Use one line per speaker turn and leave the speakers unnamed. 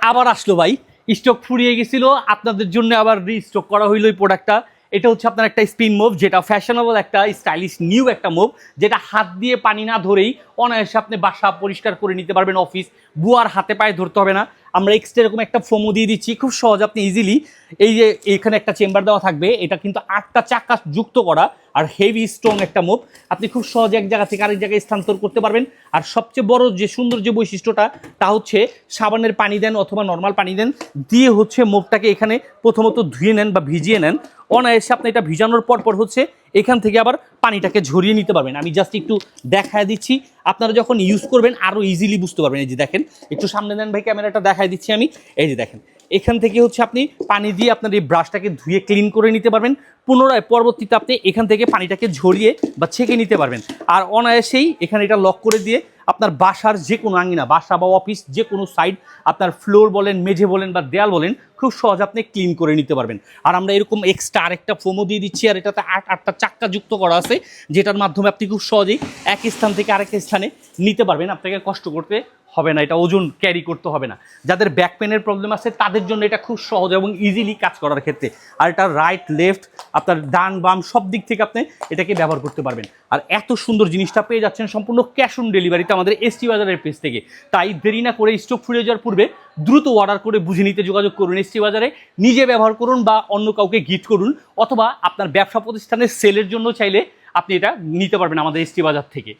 আবার আসলো ভাই। স্টক ফুরিয়ে গেছিল, আপনাদের জন্য আবার রিস্টক করা হইল এই প্রোডাক্টটা এটা হচ্ছে আপনার একটা স্পিন মুভ যেটা ফ্যাশনেবল একটা স্টাইলিশ নিউ একটা মুভ যেটা হাত দিয়ে পানি না ধরেই অনায়াসে আপনি বাসা পরিষ্কার করে নিতে পারবেন অফিস বুয়ার হাতে পায়ে ধরতে হবে না। আমরা এক্সট্রা এরকম একটা ফোমো দিয়ে দিচ্ছি, খুব সহজ, আপনি ইজিলি এই যে এখানে একটা চেম্বার দেওয়া থাকবে, এটা কিন্তু আটটা চাকা যুক্ত করা আর হেভি স্ট্রং একটা মুভ আপনি খুব সহজে এক জায়গা থেকে আরেক জায়গায় স্থানান্তর করতে পারবেন। আর সবচেয়ে বড় যে সুন্দর যে বৈশিষ্ট্যটা, তা হচ্ছে সাবানের পানি দেন অথবা নর্মাল পানি দেন, দিয়ে হচ্ছে মুভটাকে এখানে প্রথমত ধুয়ে নেন বা ভিজিয়ে নেন। অনায়াসে আপনি এটা ভিজানোর পর পর হচ্ছে এখান থেকে আবার পানিটাকে ঝরিয়ে নিতে পারবেন। আমি জাস্ট একটু দেখায় দিচ্ছি। আপনারা যখন ইউজ করবেন আরও ইজিলি বুঝতে পারবেন। এই যে দেখেন, একটু সামনে দেন ভাই ক্যামেরাটা, দেখায় দিচ্ছি আমি। এই যে দেখেন, এখান থেকে হচ্ছে আপনি পানি দিয়ে আপনার এই ব্রাশটাকে ধুয়ে ক্লিন করে নিতে পারবেন। পুনরায় পরবর্তীতে আপনি এখান থেকে পানিটাকে ঝরিয়ে বা ছেঁকে নিতে পারবেন। আর অনায়াসেই এখানে এটা লক করে দিয়ে আপনার বাসার যে কোনো আঙ্গিনা বাসা বা অফিস, যে কোনো সাইড আপনার ফ্লোর বলেন, মেঝে বলেন বা দেয়াল বলেন, খুব সহজে আপনি ক্লিন করে নিতে পারবেন। আর আমরা এরকম এক্সট্রা আরেকটা ফোমো দিয়ে দিচ্ছি, আর এটাতে আট, আটটা চাক্কা যুক্ত করা আছে, যেটার মাধ্যমে আপনি খুব সহজেই এক স্থান থেকে আরেক স্থানে নিতে পারবেন। আপনাকে কষ্ট করতে হবে না, এটা ওজন ক্যারি করতে হবে না। যাদের ব্যাক পেনের প্রবলেম আছে, তাদের জন্য এটা খুব সহজ এবং ইজিলি কাজ করার ক্ষেত্রে। আর এটা রাইট লেফট আপনার ডান, বাম সব দিক থেকে আপনি এটাকে ব্যবহার করতে পারবেন। আর এত সুন্দর জিনিসটা পেয়ে যাচ্ছেন সম্পূর্ণ ক্যাশ অন ডেলিভারিতে আমাদের এসটি বাজারের পেজ থেকে। তাই দেরি না করে স্টক ফুরিয়ে যাওয়ার পূর্বে দ্রুত অর্ডার করে বুঝে নিতে যোগাযোগ করুন এসটি বাজারে, নিজে ব্যবহার করুন বা অন্য কাউকে গিফট করুন, অথবা আপনার ব্যবসা প্রতিষ্ঠানের সেলের জন্য চাইলে আপনি এটা নিতে পারবেন আমাদের এসটি বাজার থেকে।